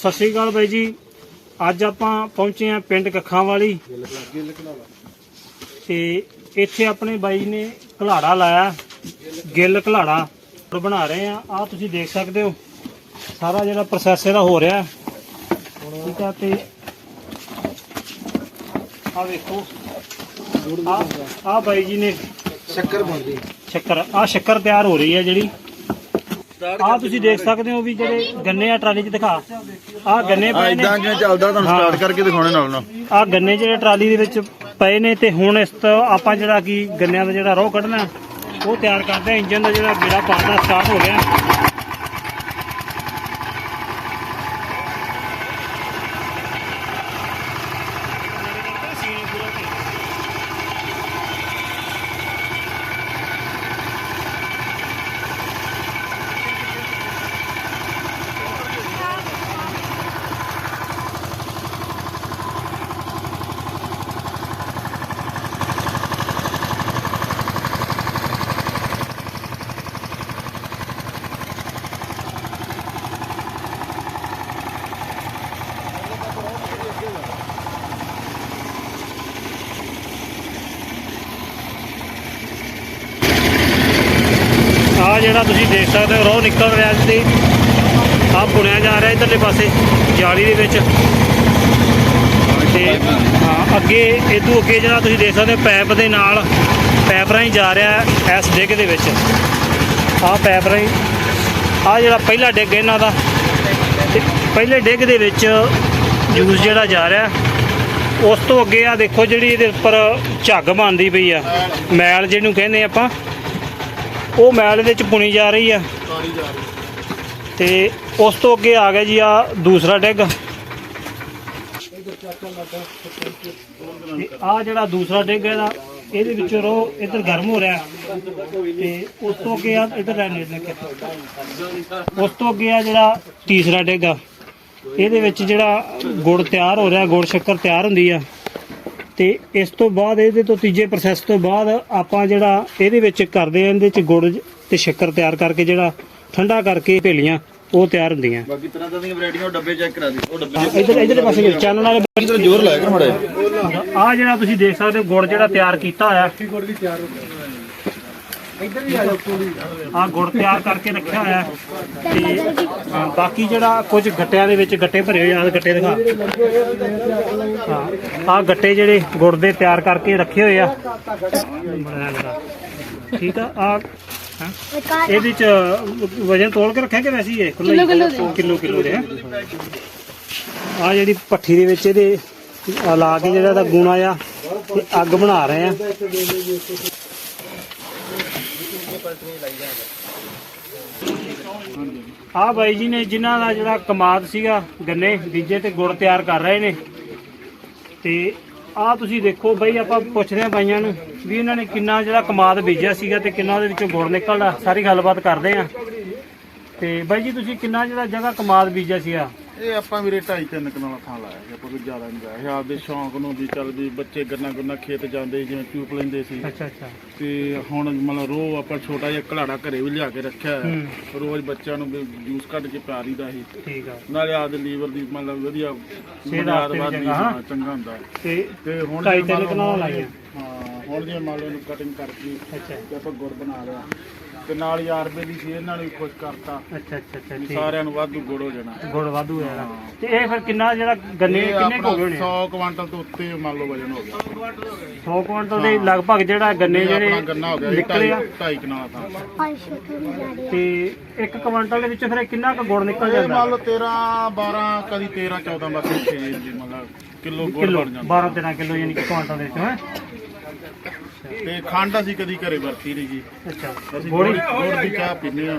ਸਤਿ ਸ਼੍ਰੀ ਅਕਾਲ ਬਾਈ ਜੀ। ਅੱਜ ਆਪਾਂ ਪਹੁੰਚੇ ਆ ਪਿੰਡ ਕੱਖਾਂ ਵਾਲੀ। ਤੇ ਇੱਥੇ ਆਪਣੇ ਬਾਈ ਨੇ ਘਲਾੜਾ ਲਾਇਆ। ਗਿੱਲ ਘਲਾੜਾ ਬਣਾ ਰਹੇ ਆ ਆ ਤੁਸੀਂ ਦੇਖ ਸਕਦੇ ਹੋ। ਸਾਰਾ ਜਿਹੜਾ ਪ੍ਰੋਸੈਸ ਇਹਦਾ ਹੋ ਰਿਹਾ। ਠੀਕ ਆ ਤੇ ਆ ਵੇਖੋ। ਆ ਬਾਈ ਜੀ ਨੇ ਸ਼ੱਕਰ ਬਣਦੀ। ਸ਼ੱਕਰ ਆ ਸ਼ੱਕਰ ਤਿਆਰ ਹੋ ਰਹੀ ਹੈ ਜਿਹੜੀ। ਆ ਤੁਸੀਂ ਦੇਖ ਸਕਦੇ ਹੋ ਵੀ ਜਿਹੜੇ ਗੰਨੇ ਆ ਟਰਾਲੀ 'ਚ ਦਿਖਾ। ਆ ਗੰਨੇ ਪਏ ਨੇ। ਇਦਾਂ ਜਿਵੇਂ ਚੱਲਦਾ ਤੁਹਾਨੂੰ। ਸਟਾਰਟ ਕਰਕੇ ਦਿਖਾਉਣੇ ਨਾਲ ਨਾਲ। ਆ ਗੰਨੇ ਜਿਹੜੇ ਟਰਾਲੀ ਦੇ ਵਿੱਚ ਪਏ ਨੇ ਤੇ ਹੁਣ ਇਸ ਤੋਂ ਆਪਾਂ ਜਿਹੜਾ ਕੀ ਗੰਨਿਆਂ ਦਾ ਜਿਹੜਾ ਰੋਹ ਕੱਢਣਾ ਉਹ ਤਿਆਰ ਕਰਦੇ ਆ ਇੰਜਨ ਦਾ ਜਿਹੜਾ ਗੇੜਾ ਪਾਉਣਾ ਸਟਾਰਟ ਹੋ ਗਿਆ। ਆ ਜਿਹੜਾ ਤੁਸੀਂ ਦੇਖ ਸਕਦੇ ਹੋ, ਰੋਹ ਨਿਕਲ ਰਿਹਾ ਤੇ ਆ ਬੁਣਿਆ ਜਾ ਰਿਹਾ ਇਧਰਲੇ ਪਾਸੇ, ਜਾਲੀ ਦੇ ਵਿੱਚ। ਤੇ ਅੱਗੇ ਇਦੋਂ ਅੱਗੇ ਜਿਹੜਾ ਤੁਸੀਂ ਦੇਖ ਸਕਦੇ ਹੋ ਪੈਪ ਦੇ ਨਾਲ ਪੈਪ ਰਾਹੀਂ ਜਾ ਰਿਹਾ ਇਸ ਡਿੱਗ ਦੇ ਵਿੱਚ। ਆ ਪੈਪ ਰਾਹੀਂ ਆ ਜਿਹੜਾ ਪਹਿਲਾ ਡਿੱਗ ਇਹਨਾਂ ਦਾ। ਪਹਿਲੇ ਡਿੱਗ ਦੇ ਵਿੱਚ ਜੂਸ ਜਿਹੜਾ ਜਾ ਰਿਹਾ, ਉਸ ਤੋਂ ਅੱਗੇ ਆ ਦੇਖੋ ਜਿਹੜੀ ਇਹਦੇ ਉੱਪਰ ਝੱਗ ਬਣਦੀ ਪਈ ਆ। ਮੈਲ ਜਿਹਨੂੰ ਕਹਿੰਦੇ ਆਪਾਂ। ਉਹ ਮੈਲ ਦੇ ਵਿੱਚ ਪੁਣੀ ਜਾ ਰਹੀ ਆ। ਤੇ ਉਸ ਤੋਂ ਅੱਗੇ ਆ ਗਿਆ ਜੀ ਆ ਦੂਸਰਾ ਡਿੱਗ। ਆ ਜਿਹੜਾ ਦੂਸਰਾ ਡਿੱਗ ਹੈ ਇਹਦਾ ਇਹਦੇ ਵਿੱਚੋਂ ਰੋ ਇੱਧਰ ਗਰਮ ਹੋ ਰਿਹਾ। ਤੇ ਉਸ ਤੋਂ ਅੱਗੇ ਆ ਇੱਧਰ ਰਹਿਣੇ ਲੱਗੇ ਉਸ ਤੋਂ ਅੱਗੇ ਆ ਜਿਹੜਾ ਤੀਸਰਾ ਡਿੱਗ ਆ। ਇਹਦੇ ਵਿੱਚ ਜਿਹੜਾ ਗੁੜ ਤਿਆਰ ਹੋ ਰਿਹਾ ਗੁੜ ਸ਼ੱਕਰ ਤਿਆਰ ਹੁੰਦੀ ਆ। ਤੇ ਇਸ ਤੋਂ ਬਾਅਦ ਇਹਦੇ ਤੋਂ ਤੀਜੇ ਪ੍ਰੋਸੈਸ ਤੋਂ ਬਾਅਦ ਆਪਾਂ ਜਿਹੜਾ ਇਹਦੇ ਵਿੱਚ ਕਰਦੇ ਆ ਇਹਦੇ ਵਿੱਚ ਗੁੜ ਤੇ ਸ਼ੱਕਰ ਤਿਆਰ ਕਰਕੇ ਜਿਹੜਾ ਠੰਡਾ ਕਰਕੇ ਭੇਲੀਆਂ ਉਹ ਤਿਆਰ ਹੁੰਦੀਆਂ। ਬਾਕੀ ਤਰ੍ਹਾਂ ਤਰ੍ਹਾਂ ਦੀਆਂ ਵੈਰਾਈਟੀਆਂ ਉਹ ਡੱਬੇ ਚੈੱਕ ਕਰਾ ਦੀ ਉਹ ਡੱਬੇ ਇਧਰ ਇਧਰਲੇ ਪਾਸੇ ਚੈਨਲ ਵਾਲੇ ਇਧਰ ਜ਼ੋਰ ਲਾਇਆ ਕਰ ਮੜਾ ਆ ਜਿਹੜਾ ਤੁਸੀਂ ਦੇਖ ਸਕਦੇ ਹੋ ਗੁੜ ਜਿਹੜਾ ਤਿਆਰ ਕੀਤਾ ਹੋਇਆ। ਆ ਗੁੜ ਤਿਆਰ ਕਰਕੇ ਰੱਖਿਆ ਹੋਇਆ ਹੈ। ਤੇ ਹਾਂ, ਬਾਕੀ ਜਿਹੜਾ ਕੁਝ ਗੱਟਿਆਂ ਦੇ ਵਿੱਚ ਗੱਟੇ ਭਰੇ ਹੋਏ ਆ ਆਹ ਗੱਟੇ ਦਿਖਾ। ਹਾਂ ਆ ਗੱਟੇ ਜਿਹੜੇ ਗੁੜ ਦੇ ਤਿਆਰ ਕਰਕੇ ਰੱਖੇ ਹੋਏ ਆ। ਠੀਕ ਆ ਆ ਹਾਂ? ਇਹਦੇ ਚ ਵਜਨ ਤੋਲ ਕੇ ਰੱਖਿਆ ਕਿ ਵੈਸੇ ਹੀ ਹੈ? ਕਿਲੋ ਕਿਲੋ ਕਿਲੋ ਦੇ ਆ ਜਿਹੜੀ ਪੱਠੀ ਦੇ ਵਿੱਚ ਇਹਦੇ ਆਹ ਲਾ ਕੇ ਜਿਹੜਾ ਦਾ ਗੁਣਾ ਆ ਤੇ ਅੱਗ ਬਣਾ ਰਹੇ ਆ। ਆ ਬਾਈ ਜੀ ਨੇ ਜਿਨ੍ਹਾਂ ਦਾ ਜਿਹੜਾ ਕਮਾਦ ਸੀਗਾ ਗੰਨੇ ਬੀਜੇ ਤੇ ਗੁੜ ਤਿਆਰ ਕਰ ਰਹੇ ਨੇ। ਤੇ ਆ ਤੁਸੀਂ ਦੇਖੋ ਬਾਈ, ਆਪਾਂ ਪੁੱਛਦੇ ਆ ਬਾਈਆਂ ਨੂੰ ਵੀ ਇਹਨਾਂ ਨੇ ਕਿੰਨਾ ਜਿਹੜਾ ਕਮਾਦ ਬੀਜਿਆ ਸੀਗਾ ਤੇ ਕਿੰਨਾ ਉਹਦੇ ਵਿੱਚੋਂ ਗੁੜ ਨਿਕਲਦਾ। ਸਾਰੀ ਗੱਲਬਾਤ ਕਰਦੇ ਆ ਤੇ ਬਾਈ ਜੀ, ਤੁਸੀਂ ਕਿੰਨਾ ਜਿਹੜਾ ਜਗ੍ਹਾ ਕਮਾਦ ਬੀਜਿਆ ਸੀਗਾ? ਇਹ ਆਪਾਂ ਵੀਰੇ ਢਾਈ ਤਿੰਨ ਕਨਾਲਾ ਥਾਂ ਲਾਇਆ ਆਪਾਂ ਕੋਈ ਜ਼ਿਆਦਾ ਨਹੀਂ ਲਾਇਆ ਸੀ। ਆਪਦੇ ਸ਼ੌਂਕ ਨੂੰ ਵੀ ਚੱਲ ਵੀ ਬੱਚੇ ਗੰਨਾ ਗੁੰਨਾ ਖੇਤ ਜਾਂਦੇ ਜਿਵੇਂ ਚੂਪ ਲੈਂਦੇ ਸੀ। ਅੱਛਾ ਅੱਛਾ। ਤੇ ਹੁਣ ਮਤਲਬ ਰੋਹ ਆਪਾਂ ਛੋਟਾ ਜਿਹਾ ਘਲਾੜਾ ਘਰੇ ਵੀ ਲਿਆ ਕੇ ਰੱਖਿਆ ਹੈ। ਰੋਜ਼ ਬੱਚਿਆਂ ਨੂੰ ਵੀ ਜੂਸ ਕੱਢ ਕੇ ਪਿਆ ਦੀਦਾ ਸੀ। ਠੀਕ ਆ। ਨਾਲੇ ਆਪਦੇ ਲੀਵਰ ਦੀ ਮਤਲਬ ਵਧੀਆ ਬੁਨਿਆਦ ਵਾਸਤੇ ਵੀ ਵੱਧਦੀ ਚੰਗਾ, ਹਾਂ। ਹਾਂ, ਚੰਗਾ ਹੁੰਦਾ। ਤੇ ਤੇ ਹੁਣ ਢਾਈ ਜੇ ਤਿੰਨ ਮੰਨ ਲਓ ਕਨਾਲਾਂ ਲਾਈਆਂ। ਹਾਂ ਹੁਣ ਜੇ ਮੰਨ ਲਓ ਨੂੰ ਕਟਿੰਗ ਕਰਕੇ ਅੱਛਾ। ਤੇ ਆਪਾਂ ਗੁੜ ਬਣਾ ਲਿਆ। ਤੇ ਨਾਲ ਯਾਰ ਰੁਪਏ ਦੀ ਸੀ ਇਹਨਾਂ ਨੂੰ ਵੀ ਖੁਸ਼ ਕਰਤਾ। ਅੱਛਾ ਅੱਛਾ ਅੱਛਾ ਵੀ ਠੀਕ। ਸਾਰਿਆਂ ਨੂੰ ਵਾਧੂ ਗੁੜ ਹੋ ਜਾਣਾ। ਗੁੜ ਵਾਧੂ ਹੋਇਆ ਤੇ ਇਹ ਫਿਰ ਕਿੰਨਾ ਜਿਹੜਾ ਗੰਨੇ ਇਹ ਕਿੰਨੇ ਕੁ ਹੋ ਗਏ ਹੋਣੇ? 100 ਕੁਆਂਟਲ ਤੋਂ ਉੱਤੇ ਮੰਨ ਲਓ ਵਜਨ ਹੋ ਗਿਆ। 100 ਕੁਇੰਟਲ ਦੇ ਲਗਭਗ ਜਿਹੜਾ ਗੰਨੇ ਇਹ ਜਿਹੜੇ ਆਪਣਾ ਗੰਨਾ ਹੋ ਗਿਆ ਨਿਕਲੇ ਆ। 2.5 ਕਨਾਲ ਤਾਂ ਤੇ 1 ਕੁਇੰਟਲ ਦੇ ਵਿੱਚੋਂ ਫਿਰ ਕਿੰਨਾ ਕੁ ਗੁੜ ਨਿਕਲ ਇਹ ਜਾਂਦਾ? ਮੰਨ ਲਓ 13 12 ਕਦੀ 13 14 ਬਸ ਇੱਥੇ ਜੀ ਮਤਲਬ ਕਿਲੋ ਗੁੜ ਕਿਲੋ ਬਣ ਜਾਂਦਾ। 12 13 ਕਿਲੋ ਯਾਨੀ ਕਿ ਕੁਇੰਟਲ ਦੇ ਵਿੱਚੋਂ ਹੈ? ਤੇ ਖੰਡ ਅਸੀਂ ਕਦੀ ਘਰੇ ਵਰਤੀ ਨਹੀਂ ਜੀ। ਅੱਛਾ। ਅਸੀਂ ਗੋੜੀ ਗੁੜ ਗੁੜ ਦੀ ਚਾਹ ਪੀਂਦੇ ਆ।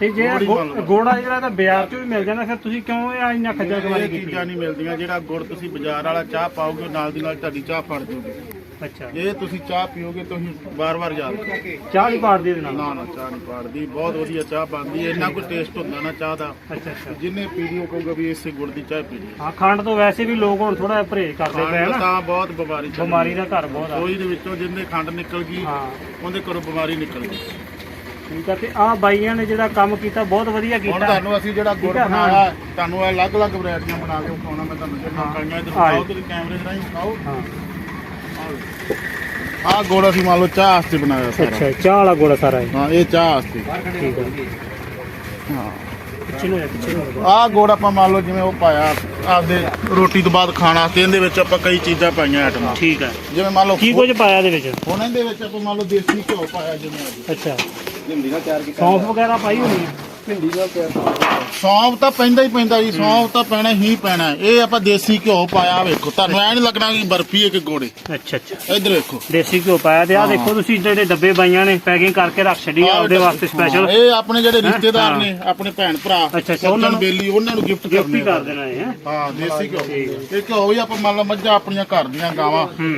ਤੇ ਜੇ ਗੋੜੀ ਗੋ- ਮੰਨ ਲਓ। ਗੋੜਾ ਜਿਹੜਾ ਤਾਂ ਬਾਜ਼ਾਰ ਚੋਂ ਵੀ ਮਿਲ ਜਾਂਦਾ ਫਿਰ ਤੁਸੀਂ ਕਿਉਂ ਇਹ ਇੰਨਾ ਖੱਜਲ ਖਵਾਰੀ ਇਹ ਕੀਤੀ? ਚੀਜ਼ਾਂ ਨਹੀਂ ਮਿਲਦੀਆਂ ਜਿਹੜਾ ਗੁੜ ਤੁਸੀਂ ਬਾਜ਼ਾਰ ਵਾਲਾ ਚਾਹ ਪਾਓਗੇ ਨਾਲ ਦੀ ਨਾਲ ਤੁਹਾਡੀ ਚਾਹ ਫੜ ਜੂਗੀ। ਅੱਛਾ। ਇਹ ਤੁਸੀਂ ਚਾਹ ਪੀਓਗੇ ਤੁਸੀਂ ਵਾਰ-ਵਾਰ ਯਾਦ ਕਰੋਗੇ ਚਾਹ ਨਹੀਂ ਪਾੜਦੀ ਇਹਦੇ ਨਾਲ? ਨਾ ਨਾ ਚਾਹ ਨਹੀਂ ਪਾੜਦੀ। ਬਹੁਤ ਵਧੀਆ ਚਾਹ ਬਣਦੀ ਹੈ। ਇੰਨਾ ਕੋਈ ਟੇਸਟ ਹੁੰਦਾ ਨਾ ਚਾਹ ਦਾ। ਅੱਛਾ ਅੱਛਾ। ਜਿੰਨੇ ਪੀਣੀ ਉਹ ਕਹੂਗਾ ਵੀ ਇਸੇ ਗੁੜ ਦੀ ਚਾਹ ਪੀਣੀ। ਹਾਂ ਖੰਡ ਤੋਂ ਵੈਸੇ ਵੀ ਲੋਕ ਹੁਣ ਥੋੜਾ ਪਰਹੇਜ਼ ਕਰਦੇ ਪਏ ਆ ਖੰਡ ਨਾ। ਤਾਂ ਬਹੁਤ ਬਿਮਾਰੀ ਚੱਲਦੀ ਬਿਮਾਰੀ ਦਾ ਘਰ ਬਹੁਤ ਆ। ਕੋਈ ਦੇ ਵਿੱਚੋਂ ਜਿੰਦੇ ਖੰਡ ਨਿਕਲ ਗਈ ਹਾਂ। ਉਹਦੇ ਘਰੋਂ ਬਿਮਾਰੀ ਨਿਕਲ ਗਈ। ਠੀਕ ਆ ਤੇ ਆ ਬਾਈਆਂ ਨੇ ਜਿਹੜਾ ਕੰਮ ਕੀਤਾ ਬਹੁਤ ਵਧੀਆ ਹੁਣ ਕੀਤਾ। ਤੁਹਾਨੂੰ ਅਸੀਂ ਜਿਹੜਾ ਗੁੜ। ਬਣਾਇਆ ਤੁਹਾਨੂੰ ਅਲੱਗ-ਅਲੱਗ ਵੈਰਾਈਟੀਆਂ ਬਣਾ ਕੇ ਵਿਖਾਉਣਾ ਮੈਂ ਤੁਹਾਨੂੰ ਜਿਹੜੀਆਂ ਹਾਂ। ਕਾਈਆਂ ਇੱਧਰ ਆ ਦਿਖਾਓ ਜੀ। ਤੇ ਕੈਮਰੇ ਰਾਹੀਂ ਵਿਖਾਓ ਹਾਂ। ਆਹ ਗੁੜ ਅਸੀਂ ਮੰਨ ਲਓ ਚਾਹ ਵਾਸਤੇ ਬਣਾਇਆ ਸਾਰਾ। ਅੱਛਾ ਚਾਹ ਵਾਲਾ ਗੁੜ ਸਾਰਾ ਇਹ? ਹਾਂ ਇਹ ਚਾਹ ਵਾਸਤੇ। ਠੀਕ ਆ ਹਾਂ। ਪਿੱਛੇ ਨੂੰ ਹੋ ਜਾ, ਪਿੱਛੇ ਨੂੰ ਹੋ। ਆਹ ਗੁੜ ਆਪਾਂ ਮੰਨ ਲਓ ਜਿਵੇਂ ਉਹ ਪਾਇਆ ਆਪਦੇ ਰੋਟੀ ਤੋਂ ਬਾਅਦ ਖਾਣਾ ਤੇ ਇਹਦੇ ਵਿੱਚ ਆਪਾਂ ਕਈ ਚੀਜ਼ਾਂ ਪਾਈਆਂ ਆਈਟਮਾਂ। ਠੀਕ ਆ ਜਿਵੇਂ ਮੰਨ ਲਓ ਕੀ ਕੁਝ ਪਾਇਆ ਇਹਦੇ ਵਿੱਚ? ਹੁਣ ਇਹਦੇ ਵਿੱਚ ਆਪਾਂ ਮੰਨ ਲਓ ਦੇਸੀ ਘਿਓ ਪਾਇਆ ਜਿਵੇਂ ਅੱਛਾ। ਹਿੰਦੀ ਨਾਲ ਤਿਆਰ ਕੀਤਾ ਸੌਂਫ ਵਗੈਰਾ ਪਾਈ ਹੋਣੀ ਹੈ? ਨਾਲ ਸੌਂਫ ਤਾਂ ਪੈਂਦਾ ਹੀ ਪੈਂਦਾ ਜੀ ਸੌਂਫ ਤਾਂ ਪੈਣਾ ਹੀ ਪੈਣਾ। ਇਹ ਆਪਾਂ ਦੇਸੀ ਘਿਓ ਪਾਇਆ ਵੇਖੋ। ਤੁਹਾਨੂੰ ਐ ਨਹੀਂ ਲੱਗਣਾ ਕਿ ਬਰਫੀ ਹੈ ਕਿ ਗੋੜੇ। ਅੱਛਾ ਅੱਛਾ। ਇੱਧਰ ਵੇਖੋ। ਦੇਸੀ ਘਿਓ ਪਾਇਆ ਤੇ ਆ। ਦੇਖੋ ਤੁਸੀਂ ਜਿਹੜੇ ਡੱਬੇ ਬਾਈਆਂ ਨੇ ਪੈਕਿੰਗ ਕਰਕੇ ਰੱਖ ਛੱਡੀ ਆ ਆਪਦੇ ਵਾਸਤੇ ਸਪੈਸ਼ਲ ਇਹ ਆਪਣੇ ਜਿਹੜੇ ਰਿਸ਼ਤੇਦਾਰ। ਨੇ ਆਪਣੇ ਭੈਣ ਭਰਾ ਅੱਛਾ, ਅੱਛਾ, ਉਹਨਾਂ ਨੂੰ- ਬੇਲੀ ਉਹਨਾਂ ਨੂੰ ਗਿਫਟ ਕਰਨੇ ਕਰ ਦੇਣਾ ਹੈ? ਦੇਸੀ ਘਿਓ। ਇਹ ਘਿਓ ਵੀ ਆਪਾਂ ਮੰਨ ਲਓ ਮੱਝਾਂ ਆਪਣੀਆਂ ਘਰ ਦੀਆਂ ਗਾਵਾਂ। ਹੂੰ।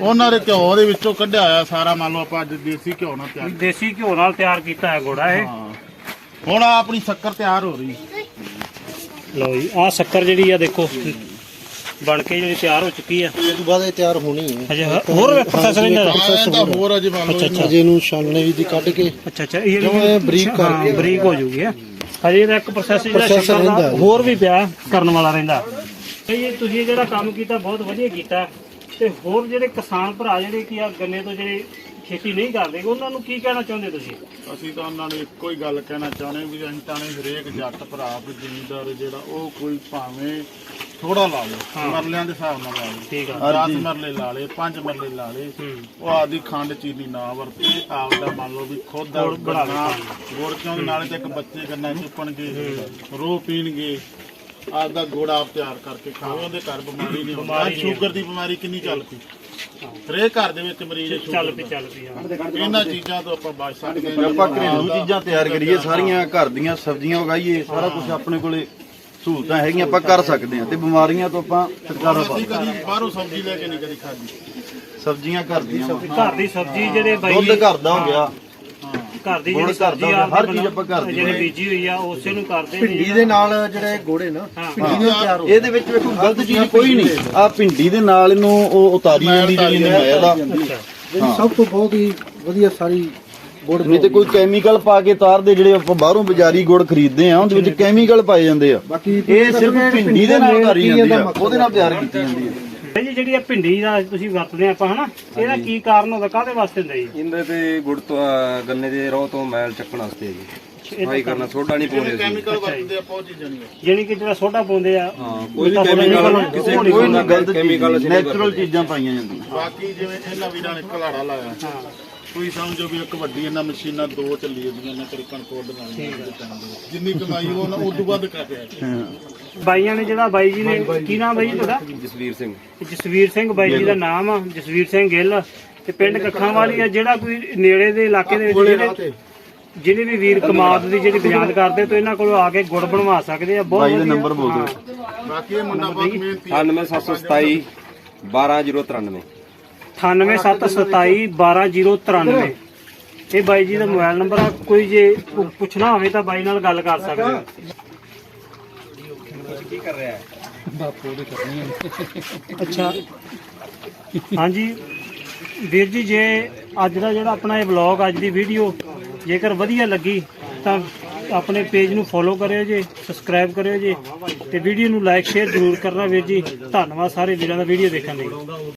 ਉਹਨਾਂ ਦੇ ਘਿਓ ਦੇ ਵਿੱਚੋਂ ਕੱਢਿਆ ਹੋਇਆ ਸਾਰਾ ਮੰਨ ਲਓ ਆਪਾਂ ਅੱਜ ਦੇਸੀ ਘਿਓ ਨਾਲ ਤਿਆਰ ਦੇਸੀ ਘਿਓ ਨਾਲ ਤਿਆਰ ਕੀਤਾ ਹੈ ਗੋੜਾ ਇਹ। ਹੁਣ ਆਹ ਆਪਣੀ ਸ਼ੱਕਰ ਤਿਆਰ ਹੋ ਰਹੀ। ਲਓ ਜੀ ਆ ਸ਼ੱਕਰ ਜਿਹੜੀ ਆ ਦੇਖੋ ਬਣ ਕੇ ਜਿਹੜੀ ਤਿਆਰ ਹੋ ਚੁੱਕੀ ਆ। ਇਹ ਤੋਂ ਬਾਅਦ ਇਹ ਤਿਆਰ ਹੋਣੀ ਹੈ ਅਜੇ ਹੋਰ ਪ੍ਰੋਸੈਸ ਰਹਿੰਦਾ ਹਾਂ ਇਹ ਤਾਂ ਹੋਰ ਅਜੇ ਮੰਨ ਲਓ ਅੱਛਾ, ਇਹਨਾਂ- ਅਜੇ ਨੂੰ ਛਾਨਣੇ ਵੀ ਦੀ ਕੱਢ ਕੇ। ਅੱਛਾ ਅੱਛਾ ਇਹ ਇਹ ਬਰੀਕ ਕਰ ਬਰੀਕ ਹੋ ਜੂਗੀ ਹੈ ਹਜੇ ਇਹਦਾ ਇੱਕ ਪ੍ਰੋਸੈਸ ਜਿਹੜਾ ਸ਼ੱਕਰ ਦਾ। ਹੋਰ ਵੀ ਪਿਆ ਕਰਨ ਵਾਲਾ ਰਹਿੰਦਾ। ਇਹ ਤੁਸੀਂ ਜਿਹੜਾ ਕੰਮ ਕੀਤਾ ਬਹੁਤ ਵਧੀਆ ਕੀਤਾ। ਤੇ ਹੋਰ ਜਿਹੜੇ ਕਿਸਾਨ ਭਰਾ ਜਿਹੜੇ ਕੀ ਆ ਗੰਨੇ ਤੋਂ ਜਿਹੜੇ ਖੇਤੀ ਨਹੀਂ ਕਰਦੇ ਉਹਨਾਂ ਨੂੰ ਕੀ ਕਹਿਣਾ ਚਾਹੁੰਦੇ ਤੁਸੀਂ? ਅਸੀਂ ਤਾਂ ਉਹਨਾਂ ਨੂੰ ਇੱਕੋ ਹੀ ਗੱਲ ਕਹਿਣਾ ਚਾਹੁੰਦੇ ਵੀ ਅਸੀਂ ਤਾਂ ਨੇ ਹਰੇਕ ਜੱਟ ਭਰਾ ਤੇ ਜ਼ਿਮੀਂਦਾਰ ਜਿਹੜਾ ਉਹ ਕੋਈ ਭਾਵੇਂ ਥੋੜਾ ਲਾ ਲੇ ਹਾਂ। ਮਰਲਿਆਂ ਦੇ ਹਿਸਾਬ ਨਾਲ ਲਾ ਲੇ ਠੀਕ ਆ। 10 ਮਰਲੇ ਲਾ ਲੇ 5 ਮਰਲੇ ਲਾ ਲੇ ਹੂੰ। ਉਹ ਆਦੀ ਖੰਡ ਚੀਨੀ ਨਾ ਵਰਤੇ ਆਪਦਾ ਮੰਨ ਲਓ ਵੀ ਖੁਦ ਦਾ ਗੁੜ ਬਣਾ ਕੇ ਗੰਨਾ, ਗੁੜ ਕਿਉਂ ਨਾਲੇ ਤੇ ਇੱਕ ਬੱਚੇ ਚੁੱਪਣਗੇ ਰੋ ਪੀਣਗੇ ਆਪਦਾ ਗੁੜ ਆਪ ਤਿਆਰ ਕਰਕੇ ਖਾਓ ਉਹਦੇ ਘਰ ਬਿਮਾਰੀ ਨਹੀਂ ਹੁੰਦੀ। ਸ਼ੂਗਰ ਦੀ ਬਿਮਾਰੀ ਕਿੰਨੀ ਚੱਲ ਪਈ ਹਰੇਕ ਘਰ ਦੇ ਵਿੱਚ ਮਰੀਜ਼ ਹੈ ਚੱਲ ਪਈ। ਚੱਲ ਪਈ ਹਾਂ ਇਹਨਾਂ ਚੀਜ਼ਾਂ ਤੋਂ ਆਪਾਂ ਬਚ ਸਕਦੇ ਹਾਂ। ਆਪਾਂ ਘਰੇਲੂ ਚੀਜ਼ਾਂ ਤਿਆਰ ਕਰੀਏ ਸਾਰੀਆਂ ਘਰ ਦੀਆਂ ਸਬਜ਼ੀਆਂ ਉਗਾਈਏ ਸਾਰਾ ਕੁਝ ਆਪਣੇ ਕੋਲੇ ਸਹੂਲਤਾਂ ਹੈਗੀਆਂ ਆਪਾਂ ਕਰ ਸਕਦੇ ਹਾਂ ਤੇ ਬਿਮਾਰੀਆਂ ਤੋਂ ਆਪਾਂ ਛੁਟਕਾਰਾ ਪਾ ਅਸੀਂ ਕਦੀ ਬਾਹਰੋਂ ਸਬਜ਼ੀ ਲੈ ਕੇ ਨਹੀਂ ਕਦੀ ਖਾਧੀ। ਸਬਜ਼ੀਆਂ ਘਰ ਦੀਆਂ। ਘਰ ਦੀ ਸਬਜ਼ੀ ਜਿਹੜੇ ਬਾਈ ਦੁੱਧ ਘਰ ਦਾ ਹੋ ਗਿਆ। ਘਰ ਦੀ ਜਿਹੜੀ ਸਬਜ਼ੀ ਹਰ ਚੀਜ਼ ਆਪਾਂ ਘਰ ਦੀ ਜਿਹੜੀ। ਬੀਜੀ ਹੋਈ ਆ ਉਸੇ ਨੂੰ ਕਰਦੇ ਭਿੰਡੀ ਦੇ ਨਾਲ ਜਿਹੜੇ ਗੋੜੇ ਨਾ ਭਿੰਡੀ ਦੇ ਤਿਆਰ ਹੋ ਇਹਦੇ ਵਿੱਚ ਵੇਖੋ ਗਲਤ ਚੀਜ਼ ਕੋਈ ਨਹੀਂ। ਆ ਭਿੰਡੀ ਦੇ ਨਾਲ ਇਹਨੂੰ ਉਹ ਉਤਾਰੀ ਜਾਂਦੀ ਜਿਹੜੀ ਨਮਾਇਆ ਦਾ ਜਿਹੜੀ ਸਭ ਤੋਂ ਬਹੁਤ ਹੀ ਵਧੀਆ ਸਾਰੀ ਗੁੜ ਨਹੀਂ ਤੇ ਕੋਈ ਕੈਮੀਕਲ ਪਾ ਕੇ ਤਾਰਦੇ ਜਿਹੜੇ ਆਪਾਂ ਬਾਹਰੋਂ ਬਾਜ਼ਾਰੀ ਗੁੜ ਖਰੀਦਦੇ ਆ ਉਹਦੇ ਵਿੱਚ ਕੈਮੀਕਲ ਪਾਏ ਜਾਂਦੇ ਆ। ਬਾਕੀ ਇਹ ਸਿਰਫ ਭਿੰਡੀ ਦੇ ਨਾਲ ਉਤਾਰੀ ਜਾਂਦੀ ਆ। ਉਹਦੇ ਨਾਲ ਤਿਆਰ ਕੀਤੀ ਜਾਂਦੀ ਹੈ। ਇਹ ਜੀ ਜਿਹੜੀ ਇਹ ਭਿੰਡੀ ਦਾ ਤੁਸੀਂ ਵਰਤਦੇ ਆਪਾਂ ਹਨਾ? ਇਹਦਾ ਕੀ ਕਾਰਨ ਹੁੰਦਾ ਕਾਹਦੇ ਵਾਸਤੇ ਹੁੰਦਾ ਜੀ? ਇਹਦੇ ਤੇ ਗੁੜ ਤੋਂ ਗੰਨੇ ਦੇ ਰੋਹ ਤੋਂ ਮੈਲ ਚੱਕਣ ਵਾਸਤੇ ਹੈ ਜੀ। ਸਫ਼ਾਈ ਕਰਨਾ ਸੋਡਾ ਨਹੀਂ ਪਾਉਂਦੇ ਅਸੀਂ। ਕੈਮੀਕਲ ਵਰਤਦੇ ਆਪਾਂ ਉਹ ਚੀਜ਼ਾਂ ਨਹੀਂ ਜਿਹੜੀ ਕਿ ਜਿਹੜਾ ਸੋਡਾ ਪਾਉਂਦੇ ਆ ਹਾਂ ਕੋਈ ਵੀ ਕੈਮੀਕਲ ਕਿਸੇ ਕੋਈ ਨਾ ਗਲਤ Chemical ਅਸੀਂ ਨਹੀਂ ਨੈਚੁਰਲ ਚੀਜ਼ਾਂ ਪਾਈਆਂ ਜਾਂਦੀਆਂ। ਬਾਕੀ ਜਿਵੇਂ ਇਹਨਾਂ ਵੀਰਾਂ ਨੇ ਘਲਾੜਾ ਲਾਇਆ। ਹਾਂ। ਤੁਸੀਂ ਸਮਝੋ ਵੀ ਇੱਕ ਵੱਡੀ ਇਹਨਾਂ ਮਸ਼ੀਨਾਂ ਦੋ ਚੱਲੀ ਜਾਂਦੀਆਂ ਇਹਨਾਂ ਕਰੀ ਕਣਕ ਉੱਡ ਜਾਂਦੀ ਜਿੰਨੀ ਕਮਾਈ ਉਹ ਨਾ ਉਦੋਂ ਵੱਧ ਕਰ ਰਿਹਾ। ਬਾਈਆਂ ਨੇ ਜਿਹੜਾ ਬਾਈ ਜੀ ਨੇ ਕੀ ਨਾਮ ਬਾਈ ਜੀ ਤੁਹਾਡਾ? ਜਸਵੀਰ ਸਿੰਘ। ਜਸਵੀਰ ਸਿੰਘ ਬਾਈ ਜੀ ਦਾ ਨਾਮ ਆ ਜਸਵੀਰ ਸਿੰਘ ਗਿੱਲ। ਤੇ ਪਿੰਡ ਕੱਖਾਂ ਵਾਲੀ ਆ ਜਿਹੜਾ ਕੋਈ ਨੇੜੇ ਦੇ ਇਲਾਕੇ ਦੇ ਵਿੱਚ ਜਿਹੜੇ ਜਿਹੜੇ ਵੀ ਵੀਰ ਕਮਾਦ ਦੀ ਜਿਹੜੀ ਬਿਆਨ ਕਰਦੇ ਤਾਂ ਇਹਨਾਂ ਕੋਲੋਂ ਆ ਕੇ ਗੁੜ ਬਣਵਾ ਸਕਦੇ ਆ। ਬਹੁਤ ਬਾਈ ਦੇ ਵਧੀਆ। ਨੰਬਰ ਬੋਲ ਦਿਓ। ਬਾਕੀ ਇਹ ਮੁੰਡਾ ਬਹੁਤ ਮਿਹਨਤੀ ਹੈ 98727 12093 98727 12093 ਇਹ ਬਾਈ ਜੀ ਦਾ ਮੋਬਾਈਲ ਨੰਬਰ ਆ। ਕੋਈ ਜੇ ਪੁੱਛਣਾ ਹੋਵੇ ਤਾਂ ਬਾਈ ਨਾਲ ਗੱਲ ਕਰ ਸਕਦੇ ਹੋ? ਅੱਛਾ। ਹਾਂਜੀ। ਵੀਰ ਜੀ ਜੇ ਅੱਜ ਦਾ ਜਿਹੜਾ ਆਪਣਾ ਇਹ ਵਲੌਗ ਅੱਜ ਦੀ ਵੀਡੀਓ ਜੇਕਰ ਵਧੀਆ ਲੱਗੀ ਤਾਂ ਆਪਣੇ ਪੇਜ ਨੂੰ ਫੋਲੋ ਕਰਿਓ ਜੀ ਸਬਸਕ੍ਰਾਈਬ ਕਰਿਓ ਜੀ ਤੇ ਵੀਡੀਓ ਨੂੰ ਲਾਈਕ ਸ਼ੇਅਰ ਜ਼ਰੂਰ ਕਰਨਾ ਵੀਰ ਜੀ। ਧੰਨਵਾਦ ਸਾਰੇ ਵੀਰਾਂ ਦਾ ਵੀਡੀਓ ਦੇਖਣ ਲਈ।